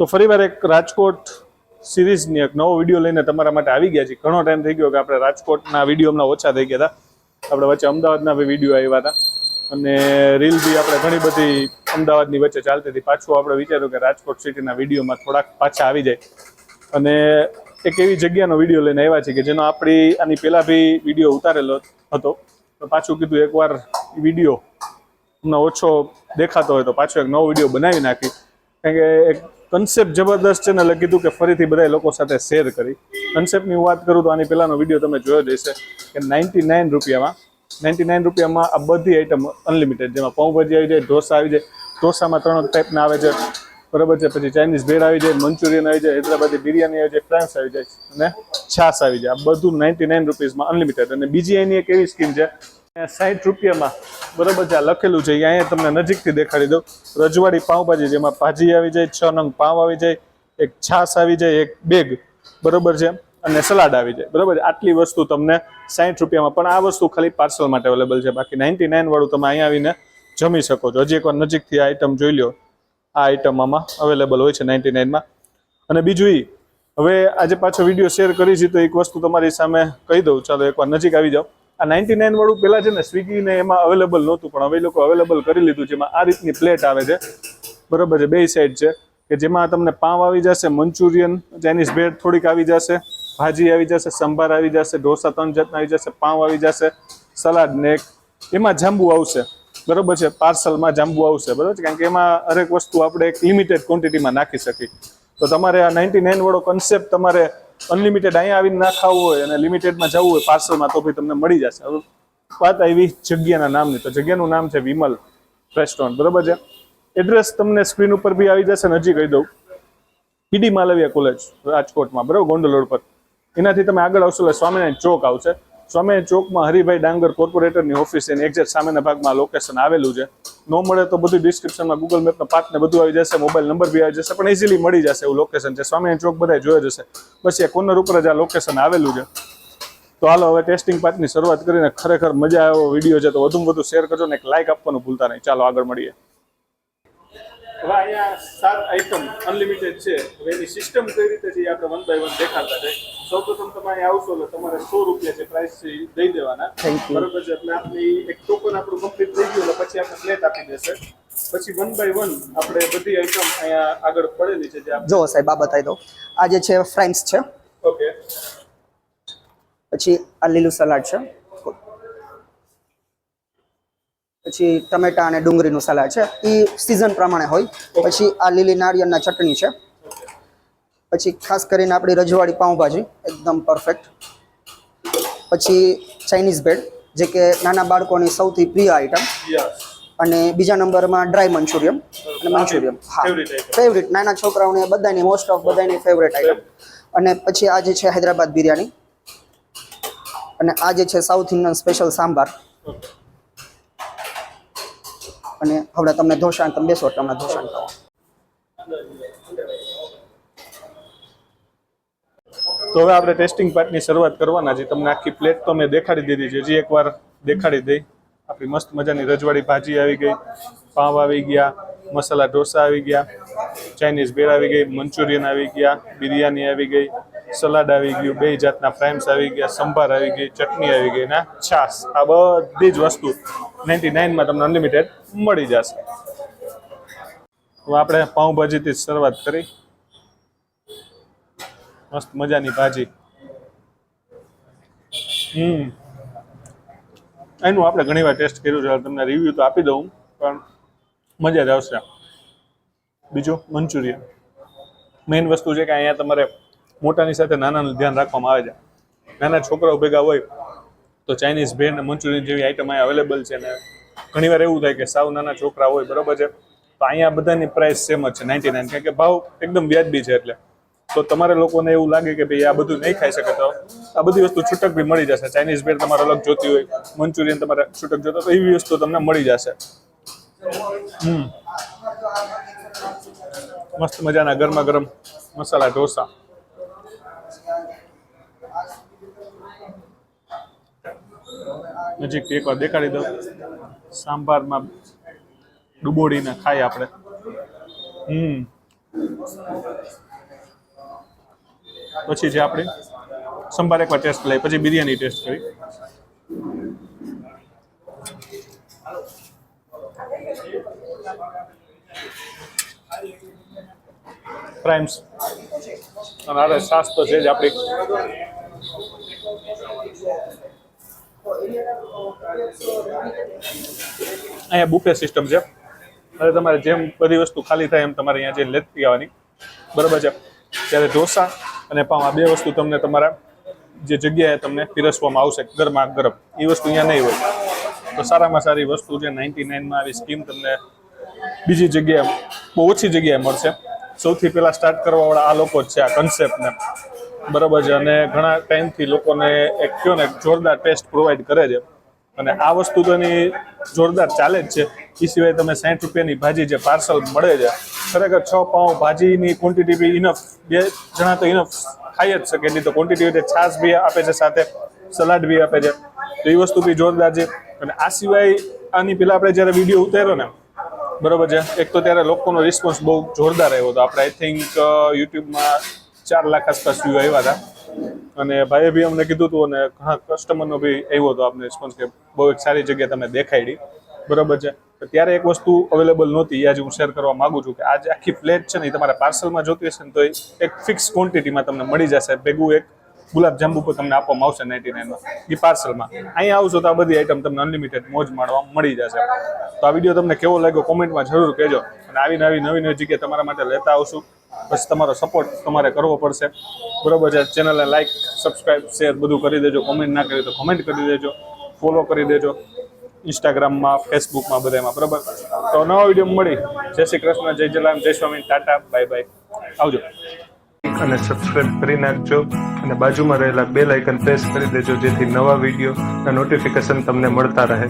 તો ફરીવાર એક રાજકોટ સિરીઝની એક નવો વીડિયો લઈને તમારા માટે આવી ગયા છીએ. ઘણો ટાઈમ થઈ ગયો કે આપણે રાજકોટના વીડિયો હમણાં ઓછા થઈ ગયા હતા. આપણે વચ્ચે અમદાવાદના બી વીડિયો આવ્યા હતા. અને રીલ બી આપણે ઘણી બધી અમદાવાદની વચ્ચે ચાલતી હતી. પાછું આપણે વિચાર્યું કે રાજકોટ સિટીના વિડીયોમાં થોડાક પાછા આવી જાય. અને એક એવી જગ્યાનો વીડિયો લઈને આવ્યા છે કે જેનો આપણી આની પહેલા બી વીડિયો ઉતારેલો હતો. તો પાછું કીધું એકવાર વીડિયો હમણાં ઓછો દેખાતો હોય તો પાછો એક નવો વીડિયો બનાવી નાખી. કારણ કે એક કન્સેપ્ટ જબરદસ્ત છે ને એટલે કીધું કે ફરીથી બધા લોકો સાથે શેર કરી. કન્સેપ્ટની વાત કરું તો આની પહેલાનો વીડિયો તમે જોયો જ હશે કે નાઇન્ટી નાઇન રૂપિયામાં નાઇન્ટી નાઇન રૂપિયામાં આ બધી આઈટમ અનલિમિટેડ જેમાં પાઉંભાજી આવી જાય, ઢોસા આવી જાય. ઢોસામાં ત્રણ ટાઈપના આવે છે. બરાબર છે? પછી ચાઇનીઝ ભેળ આવી જાય, મંચુરિયન આવી જાય, હૈદરાબાદી બિરયાની આવી જાય, ફ્રાન્સ આવી જાય અને છાસ આવી જાય. આ બધું નાઇન્ટી નાઇન રૂપીઝમાં અનલિમિટેડ અને બીજી એની એક એવી સ્કીમ છે સાઠ રૂપિયામાં બરાબર છે. આ લખેલું છે. અહીંયા તમને નજીકથી દેખાડી દઉં. રજવાડી પાઉંભાજી, જેમાં ભાજી આવી જાય, છ નંગ પાઉં આવી જાય, એક છાસ આવી જાય, એક બેગ બરોબર છે. અને સલાડ આવી જાય. બરોબર આટલી વસ્તુ તમને સાઠ રૂપિયામાં. પણ આ વસ્તુ ખાલી પાર્સલ માટે અવેલેબલ છે. બાકી નાઇન્ટી નાઇન વાળું તમે અહીંયા આવીને જમી શકો છો. હજી એકવાર નજીકથી આ આઈટમ જોઈ લો આ આઈટમ આમાં અવેલેબલ હોય છે નાઇન્ટી નાઇનમાં. અને બીજું એ હવે આજે પાછો વીડિયો શેર કરી છે, તો એક વસ્તુ તમારી સામે કહી દઉં. ચાલો એકવાર નજીક આવી જાઓ. આ નાઇન્ટી નાઇન વાળું પહેલાં છે ને સ્વિગી ને એમાં અવેલેબલ નહોતું, પણ હવે લોકો અવેલેબલ કરી લીધું જેમાં આ રીતની પ્લેટ આવે છે. બરોબર છે, બે સાઈડ છે. કે જેમાં તમને પાવ આવી જશે, મંચુરિયન, ચાઇનીઝ ભેળ થોડીક આવી જશે, ભાજી આવી જશે, સંભાર આવી જશે, ઢોસા ત્રણ જાતના આવી જશે, પાવ આવી જશે, સલાડ ને એમાં જાંબુ આવશે. બરોબર છે, પાર્સલમાં જાંબુ આવશે. બરોબર છે, કારણ કે એમાં હરેક વસ્તુ આપણે એક લિમિટેડ ક્વોન્ટિટીમાં નાખી શકીએ. તો તમારે આ નાઇન્ટી નાઇન વાળો કન્સેપ્ટ તમારે અનલિમિટેડ અહીંયા આવીને ના ખાવું હોય અને લિમિટેડમાં જવું હોય પાર્સલમાં તો ભાઈ તમને મળી જશે. વાત આવી જગ્યાના નામની. તો જગ્યાનું નામ છે વિમલ રેસ્ટોરન્ટ બરોબર છે? એડ્રેસ તમને સ્ક્રીન ઉપર બી આવી જશે નજીક કહી દઉં. પીડી માલવિયા કોલેજ રાજકોટમાં. બરોબર? ગોંડલ રોડ પર. એનાથી તમે આગળ આવશો એટલે સ્વામિનારાયણ ચોક આવશે. સ્વામિનારાયણ ચોકમાં હરિભાઈ ડાંગર કોર્પોરેટરની ઓફિસ એની એક્ઝેક્ટ સામેના ભાગમાં લોકેશન આવેલું છે. ન મળે તો બધું ડિસ્ક્રિપ્શનમાં ગૂગલ મેપનો પાર્ટ ને બધું આવી જશે મોબાઈલ નંબર બી આવી જશે, પણ ઇઝીલી મળી જશે એવું લોકેશન છે. સ્વામી ચોક બધા જોઈ જશે બસ એ કોર્નર ઉપર જ આ લોકેશન આવેલું છે. તો હાલો, હવે ટેસ્ટિંગ પાર્ટની શરૂઆત કરીને ખરેખર મજા આવ્યો વીડિયો છે, તો વધુમાં વધુ શેર કરજો ને એક લાઇક આપવાનું ભૂલતા નહીં. ચાલો, આગળ મળીએ. હવે અહીંયા સાત આઇટમ અનલિમિટેડ છે. હવે એની સિસ્ટમ કઈ રીતે છે એ આપણે વન બાય વન દેખાડતા છે સૌપ્રથમ તમે અહીંયા આવશો એટલે તમારે સો રૂપિયા છે પ્રાઇસ દઈ દેવાના. બરોબર છે એટલે આપણે એક ટોકન આપણું કમ્પ્લીટ થઈ ગયું એટલે પછી આપણે પ્લેટ આપી દેશે. પછી વન બાય વન આપણે બધી આઇટમ અહીંયા આગળ પડેલી છે જે જો સાહેબ આ બતાવી દો આ જે છે ફ્રાઈમ્સ છે. ઓકે પછી આ લીલું સલાડ છે. પછી ટમેટા અને ડુંગળીનું સલાડ છે. એ સિઝન પ્રમાણે હોય. પછી આ લીલી નાળિયેરના ચટણી છે. પછી ખાસ કરીને આપણી રજવાડી પાઉંભાજી એકદમ પરફેક્ટ પછી ચાઇનીઝ બ્રેડ જે કે નાના બાળકોની સૌથી પ્રિય આઈટમ અને બીજા નંબરમાં ડ્રાય મંચુરિયમ અને મંચુરિયમ હા. ફેવરિટ નાના છોકરાઓને બધાની મોસ્ટ ઓફ બધાની ફેવરેટ આઈટમ અને પછી આ જે છે હૈદરાબાદ બિરયાની. અને આ જે છે સાઉથ ઇન્ડિયન સ્પેશિયલ સાંભાર. અને હવે તમને ધોષણ તમે બેસો તમને ધોષણ ખાઓ તો હવે આપણે ટેસ્ટિંગ પાર્ટની શરૂઆત કરવાના છે તમને આખી પ્લેટ તો મેં દેખાડી દીધી છે. હજી એકવાર દેખાડી દઈ. આપણી મસ્ત મજાની રજવાડી ભાજી આવી ગઈ. પાવ આવી ગયા, મસાલા ઢોસા આવી ગયા ચાઇનીઝ ભેળ આવી ગઈ, મંચુરિયન આવી ગયા, બિરયાની આવી ગઈ. સલાડ આવી ગયું, બે જાતના ફ્રાઈમ્સ આવી ગયા, સંભાર આવી ગઈ, ચટણી આવી ગઈ ને છાસ આ બધી જ વસ્તુ નાઇન્ટી નાઇનમાં તમને અનલિમિટેડ મળી જશે. હવે આપણે પાઉંભાજીથી જ શરૂઆત કરી. મસ્ત મજાની ભાજી. હમ. એનું આપણે ઘણી વાર ટેસ્ટ કર્યું છે તમને રિવ્યુ તો આપી દઉં, પણ મજા જ આવશે. બીજું, મંચુરિયન. મેઇન વસ્તુ છે કે અહીંયા તમારે મોટાની સાથે નાનાનું ધ્યાન રાખવામાં આવે છે. નાના છોકરાઓ ભેગા હોય તો ચાઇનીઝ ભેળ ને મંચુરિયન જેવી આઈટમ અહીંયા અવેલેબલ છે ને ઘણીવાર એવું થાય કે સાવ નાના છોકરા હોય, બરાબર છે? તો અહીંયા બધાની પ્રાઇસ સેમ જ છે નાઇન્ટી નાઇન કારણ કે ભાવ એકદમ વ્યાજબી છે એટલે. તો તમારે લોકોને એવું લાગે કે ભાઈ આ બધું નહીં ખાઈ શકે તો આ બધી વસ્તુ છૂટક બી મળી જશે. ચાઇનીઝ ભેળ તમારે અલગ જોતી હોય, મંચુરિયન તમારે છૂટક જોતો તો એવી વસ્તુ તમને મળી જશે. હમ. મસ્ત મજાના ગરમા ગરમ મસાલા, ઢોસા. નજીકથી એકવાર દેખાડી દઉં. સાંભારમાં ડુબોડીને ખાઈ આપણે. હમ. પછી જે આપણે સંભાર એકવાર ટેસ્ટ લઈ પછી બિરયાની ટેસ્ટ કરી. પ્રાઇમ્સ અને અરે સાસ તો છે જ આપણી અહીંયા બુફે સિસ્ટમ છે. હવે તમારે જેમ બધી વસ્તુ ખાલી થાય એમ તમારે અહીંયા જઈને લેતી આવવાની. બરાબર છે? ત્યારે ઢોસા અને પાઉં, આ બે વસ્તુ તમને તમારા જે જગ્યાએ તમને પીરસવામાં આવશે, ગરમા ગરમ. એ વસ્તુ અહીંયા નહીં હોય. તો સારામાં સારી વસ્તુ છે. નાઇન્ટી નાઇનમાં આવી સ્કીમ તમને બીજી જગ્યાએ, બહુ ઓછી જગ્યાએ મળશે. સૌથી પહેલાં સ્ટાર્ટ કરવાવાળા આ લોકો જ છે આ કન્સેપ્ટને બરાબર છે? અને ઘણા ટાઈમથી લોકોને એક કયો ને જોરદાર ટેસ્ટ પ્રોવાઈડ કરે છે. અને આ વસ્તુ તો એની જોરદાર ચાલે જ છે. એ સિવાય તમે સાઠ રૂપિયાની ભાજી જે પાર્સલ મળે છે, ખરેખર છ પાઉં ભાજીની ક્વોન્ટિટી બી ઇનફ બે જણા તો ઇનફ ખાઈ જ શકે એટલી તો ક્વોન્ટિટી હોય છાશ બી આપે છે સાથે, સલાડ બી આપે છે. તો એ વસ્તુ બી જોરદાર છે. અને આ સિવાય આની પહેલાં આપણે જ્યારે વીડિયો ઉતાર્યો ને, બરોબર છે? એક તો ત્યારે લોકોનો રિસ્પોન્સ બહુ જોરદાર આવ્યો હતો. આપણે આઈ થિંક યુટ્યુબમાં ચાર લાખ આસપાસ વ્યૂ આવ્યા હતા. અને ભાઈએ બી અમને કીધું હતું અને ઘણા કસ્ટમરનો બી આવ્યો હતો આપને રિસ્પોન્સ કે બહુ એક સારી જગ્યાએ તમે દેખાડી બરોબર છે? ત્યારે એક વસ્તુ અવેલેબલ નહોતી આજે હું શેર કરવા માંગુ છું કે આજે આખી પ્લેટ છે ને, એ તમારે પાર્સલમાં જોતી હશે ને, તો એક ફિક્સ ક્વોન્ટિટીમાં તમને મળી જશે. ભેગું એક ગુલાબજાંબુ પર તમને આપવામાં આવશે નાઇન્ટી નાઇનમાં એ પાર્સલમાં અહીંયા આવશો તો આ બધી આઈટમ તમને અનલિમિટેડ મોજ માણવા મળી જશે. તો આ વીડિયો તમને કેવો લાગ્યો? કોમેન્ટમાં જરૂર કહેજો. અને આવી નવી નવી નવી જગ્યાએ તમારા માટે લેતા આવશું. બસ તમારો સપોર્ટ તમારે કરવો પડશે. બરોબર છે. ચેનલને લાઇક સબસ્ક્રાઇબ શેર બધું કરી દેજો. કોમેન્ટ ના કરી તો કોમેન્ટ કરી દેજો. ફોલો કરી દેજો. ઇન્સ્ટાગ્રામમાં ફેસબુકમાં બધામાં. બરાબર? તો નવા વીડિયો મળી. જય શ્રી કૃષ્ણ, જય જલામ જય સ્વામી. ટાટા બાય બાય આવજો. અને સબસ્ક્રાઇબ કરી નાખજો અને બાજુમાં રહેલા બે લાઇકન પ્રેસ કરી દેજો જેથી નવા વીડિયો નોટિફિકેશન તમને મળતા રહે.